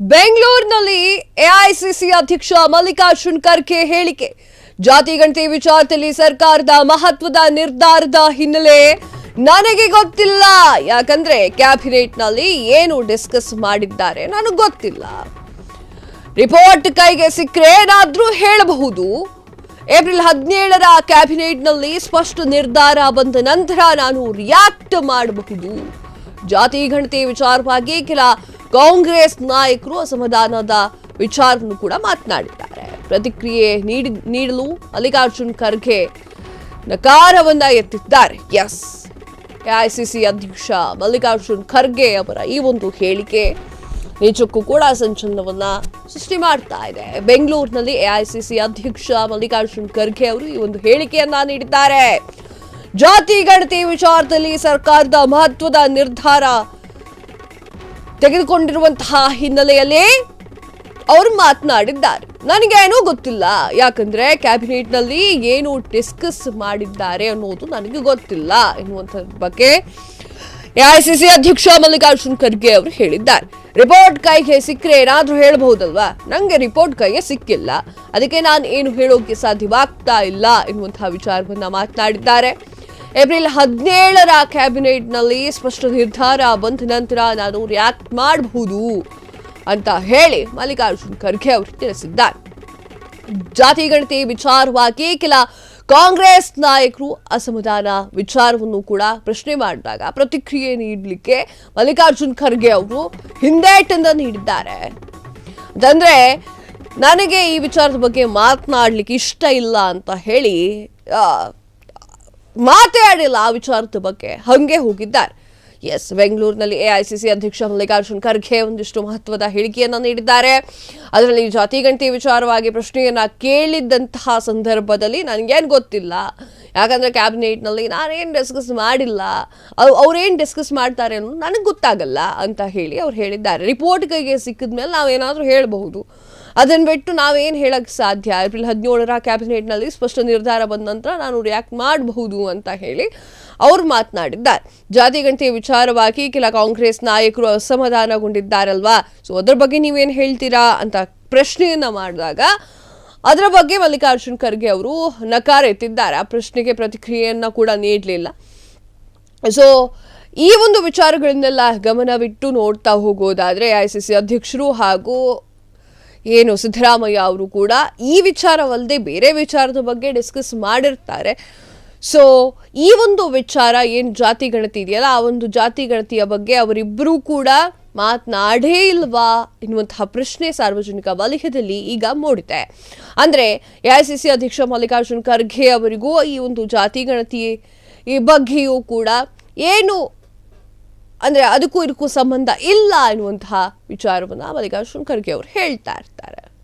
ಬೆಂಗಳೂರಿನಲ್ಲಿ ಎಐಸಿಸಿ ಅಧ್ಯಕ್ಷ ಮಲ್ಲಿಕಾರ್ಜುನ್ ಖರ್ಗೆ ಹೇಳಿಕೆ. ಜಾತಿ ಗಣತಿ ವಿಚಾರದಲ್ಲಿ ಸರ್ಕಾರದ ಮಹತ್ವದ ನಿರ್ಧಾರದ ಹಿನ್ನೆಲೆ ನನಗೆ ಗೊತ್ತಿಲ್ಲ. ಯಾಕಂದ್ರೆ ಕ್ಯಾಬಿನೆಟ್ನಲ್ಲಿ ಏನು ಡಿಸ್ಕಸ್ ಮಾಡಿದ್ದಾರೆ ನನಗೆ ಗೊತ್ತಿಲ್ಲ. ರಿಪೋರ್ಟ್ ಕೈಗೆ ಸಿಕ್ಕರೆ ಏನಾದರೂ ಹೇಳಬಹುದು. ಏಪ್ರಿಲ್ ಹದಿನೇಳರ ಕ್ಯಾಬಿನೆಟ್ನಲ್ಲಿ ಸ್ಪಷ್ಟ ನಿರ್ಧಾರ ಬಂದ ನಂತರ ನಾನು ರಿಯಾಕ್ಟ್ ಮಾಡಬಹುದು. ಜಾತಿ ಗಣತಿ ವಿಚಾರವಾಗಿ ಕೆಲ ಕಾಂಗ್ರೆಸ್ ನಾಯಕರು ಅಸಮಾಧಾನದ ವಿಚಾರವನ್ನು ಕೂಡ ಮಾತನಾಡಿದ್ದಾರೆ. ಪ್ರತಿಕ್ರಿಯೆ ನೀಡಿ, ನೀಡಲು ಮಲ್ಲಿಕಾರ್ಜುನ್ ಖರ್ಗೆ ನಕಾರವನ್ನ ಎತ್ತಿದ್ದಾರೆ. ಎಸ್. ಎಐಸಿಸಿ ಅಧ್ಯಕ್ಷ ಮಲ್ಲಿಕಾರ್ಜುನ್ ಖರ್ಗೆ ಅವರ ಈ ಒಂದು ಹೇಳಿಕೆ ನಿಜಕ್ಕೂ ಕೂಡ ಸಂಚಲನವನ್ನ ಸೃಷ್ಟಿ ಮಾಡ್ತಾ ಇದೆ. ಬೆಂಗಳೂರಿನಲ್ಲಿ ಎಐಸಿಸಿ ಅಧ್ಯಕ್ಷ ಮಲ್ಲಿಕಾರ್ಜುನ್ ಖರ್ಗೆ ಅವರು ಈ ಒಂದು ಹೇಳಿಕೆಯನ್ನ ನೀಡಿದ್ದಾರೆ. ಜಾತಿ, ಗಣತಿ ವಿಚಾರದಲ್ಲಿ ಸರ್ಕಾರದ ಮಹತ್ವದ ನಿರ್ಧಾರ ತೆಗೆದುಕೊಂಡಿರುವಂತಹ ಹಿನ್ನೆಲೆಯಲ್ಲಿ ಅವರು ಮಾತನಾಡಿದ್ದಾರೆ. ನನಗೇನೂ ಗೊತ್ತಿಲ್ಲ. ಯಾಕಂದ್ರೆ ಕ್ಯಾಬಿನೆಟ್ನಲ್ಲಿ ಏನು ಡಿಸ್ಕಸ್ ಮಾಡಿದ್ದಾರೆ ಅನ್ನೋದು ನನಗೆ ಗೊತ್ತಿಲ್ಲ ಎನ್ನುವಂಥ ಬಗ್ಗೆ ಎಐಸಿಸಿ ಅಧ್ಯಕ್ಷ ಮಲ್ಲಿಕಾರ್ಜುನ್ ಖರ್ಗೆ ಅವರು ಹೇಳಿದ್ದಾರೆ. ರಿಪೋರ್ಟ್ ಕೈಗೆ ಸಿಕ್ಕರೆ ಏನಾದರೂ ಹೇಳಬಹುದಲ್ವಾ? ನನಗೆ ರಿಪೋರ್ಟ್ ಕೈಗೆ ಸಿಕ್ಕಿಲ್ಲ. ಅದಕ್ಕೆ ನಾನು ಏನು ಹೇಳೋಕೆ ಸಾಧ್ಯವಾಗ್ತಾ ಇಲ್ಲ ಎನ್ನುವಂತಹ ವಿಚಾರವನ್ನು ಮಾತನಾಡಿದ್ದಾರೆ. ಏಪ್ರಿಲ್ ಹದಿನೇಳರ ಕ್ಯಾಬಿನೆಟ್ನಲ್ಲಿ ಸ್ಪಷ್ಟ ನಿರ್ಧಾರ ಬಂದ ನಂತರ ನಾನು ರಿಯಾಕ್ಟ್ ಮಾಡಬಹುದು ಅಂತ ಹೇಳಿ ಮಲ್ಲಿಕಾರ್ಜುನ್ ಖರ್ಗೆ ಅವರು ತಿಳಿಸಿದ್ದಾರೆ. ಜಾತಿ, ಗಣತಿ, ವಿಚಾರವಾಗಿ ಕೆಲ ಕಾಂಗ್ರೆಸ್ ನಾಯಕರು ಅಸಮಾಧಾನ ವಿಚಾರವನ್ನು ಕೂಡ ಪ್ರಶ್ನೆ ಮಾಡಿದಾಗ ಪ್ರತಿಕ್ರಿಯೆ ನೀಡಲಿಕ್ಕೆ ಮಲ್ಲಿಕಾರ್ಜುನ್ ಖರ್ಗೆ ಅವರು ಹಿಂದೇಟಿಂದ ನೀಡಿದ್ದಾರೆ. ಅದಂದ್ರೆ ನನಗೆ ಈ ವಿಚಾರದ ಬಗ್ಗೆ ಮಾತನಾಡ್ಲಿಕ್ಕೆ ಇಷ್ಟ ಇಲ್ಲ ಅಂತ ಹೇಳಿ ಮಾತೇ ಆಡಿಲ್ಲ ಆ ವಿಚಾರದ ಬಗ್ಗೆ. ಹಂಗೆ ಹೋಗಿದ್ದಾರೆ. ಎಸ್ ಬೆಂಗಳೂರಿನಲ್ಲಿ ಎಐಸಿಸಿ ಅಧ್ಯಕ್ಷ ಮಲ್ಲಿಕಾರ್ಜುನ್ ಖರ್ಗೆ ಒಂದಿಷ್ಟು ಮಹತ್ವದ ಹೇಳಿಕೆಯನ್ನು ನೀಡಿದ್ದಾರೆ. ಅದರಲ್ಲಿ ಜಾತಿ, ಗಣತಿ ವಿಚಾರವಾಗಿ ಪ್ರಶ್ನೆಯನ್ನು ಕೇಳಿದ್ದಂತಹ ಸಂದರ್ಭದಲ್ಲಿ ನನಗೇನು ಗೊತ್ತಿಲ್ಲ. ಯಾಕಂದರೆ ಕ್ಯಾಬಿನೆಟ್ನಲ್ಲಿ ನಾನೇನು ಡಿಸ್ಕಸ್ ಮಾಡಿಲ್ಲ. ಅವ್ರು ಅವ್ರೇನು ಡಿಸ್ಕಸ್ ಮಾಡ್ತಾರೆ ಅನ್ನೋದು ನನಗೆ ಗೊತ್ತಾಗಲ್ಲ ಅಂತ ಹೇಳಿ ಅವ್ರು ಹೇಳಿದ್ದಾರೆ. ರಿಪೋರ್ಟ್ ಕೈಗೆ ಸಿಕ್ಕಿದ್ಮೇಲೆ ನಾವೇನಾದರೂ ಹೇಳಬಹುದು. ಅದನ್ನ ಬಿಟ್ಟು ನಾವೇನು ಹೇಳಕ್ ಸಾಧ್ಯ? ಏಪ್ರಿಲ್ ಹದಿನೇಳರ ಕ್ಯಾಬಿನೆಟ್ನಲ್ಲಿ ಸ್ಪಷ್ಟ ನಿರ್ಧಾರ ಬಂದ ನಂತರ ನಾನು ರಿಯಾಕ್ಟ್ ಮಾಡಬಹುದು ಅಂತ ಹೇಳಿ ಅವ್ರು ಮಾತನಾಡಿದ್ದಾರೆ. ಜಾತಿ ಗಂಟೆಯ ವಿಚಾರವಾಗಿ ಕೆಲ ಕಾಂಗ್ರೆಸ್ ನಾಯಕರು ಅಸಮಾಧಾನಗೊಂಡಿದ್ದಾರಲ್ವಾ? ಸೊ ಅದ್ರ ಬಗ್ಗೆ ನೀವೇನು ಹೇಳ್ತೀರಾ ಅಂತ ಪ್ರಶ್ನೆಯನ್ನ ಮಾಡಿದಾಗ, ಅದರ ಬಗ್ಗೆ ಮಲ್ಲಿಕಾರ್ಜುನ್ ಖರ್ಗೆ ಅವರು ನಕಾರ ಎತ್ತಿದ್ದಾರೆ. ಆ ಪ್ರಶ್ನೆಗೆ ಪ್ರತಿಕ್ರಿಯೆಯನ್ನ ಕೂಡ ನೀಡಲಿಲ್ಲ. ಸೊ ಈ ಒಂದು ವಿಚಾರಗಳನ್ನೆಲ್ಲ ಗಮನವಿಟ್ಟು ನೋಡ್ತಾ ಹೋಗೋದಾದ್ರೆ, ಐ ಸಿ ಸಿ ಅಧ್ಯಕ್ಷರು ಹಾಗೂ ಏನು ಸಿದ್ದರಾಮಯ್ಯ ಅವರು ಕೂಡ ಈ ವಿಚಾರವಲ್ಲದೆ ಬೇರೆ ವಿಚಾರದ ಬಗ್ಗೆ ಡಿಸ್ಕಸ್ ಮಾಡಿರ್ತಾರೆ. ಸೊ ಈ ಒಂದು ವಿಚಾರ ಏನು ಜಾತಿ ಗಣತಿ ಇದೆಯಲ್ಲ, ಆ ಒಂದು ಜಾತಿ ಗಣತಿಯ ಬಗ್ಗೆ ಅವರಿಬ್ಬರೂ ಕೂಡ ಮಾತನಾಡೇ ಇಲ್ವಾ ಎನ್ನುವಂತಹ ಪ್ರಶ್ನೆ ಸಾರ್ವಜನಿಕ ವಲಯದಲ್ಲಿ ಈಗ ಮೂಡಿದೆ. ಅಂದ್ರೆ ಎಐಸಿಸಿ ಅಧ್ಯಕ್ಷ ಮಲ್ಲಿಕಾರ್ಜುನ್ ಖರ್ಗೆ ಅವರಿಗೂ ಈ ಒಂದು ಜಾತಿ ಗಣತಿ ಈ ಬಗ್ಗೆಯೂ ಕೂಡ ಏನು ಅಂದ್ರೆ ಅದಕ್ಕೂ ಇದಕ್ಕೂ ಸಂಬಂಧ ಇಲ್ಲ ಎನ್ನುವಂತಹ ವಿಚಾರವನ್ನು ಮಲ್ಲಿಕಾರ್ಜುನ್ ಖರ್ಗೆ ಅವರು ಹೇಳ್ತಾ ಇರ್ತಾರೆ.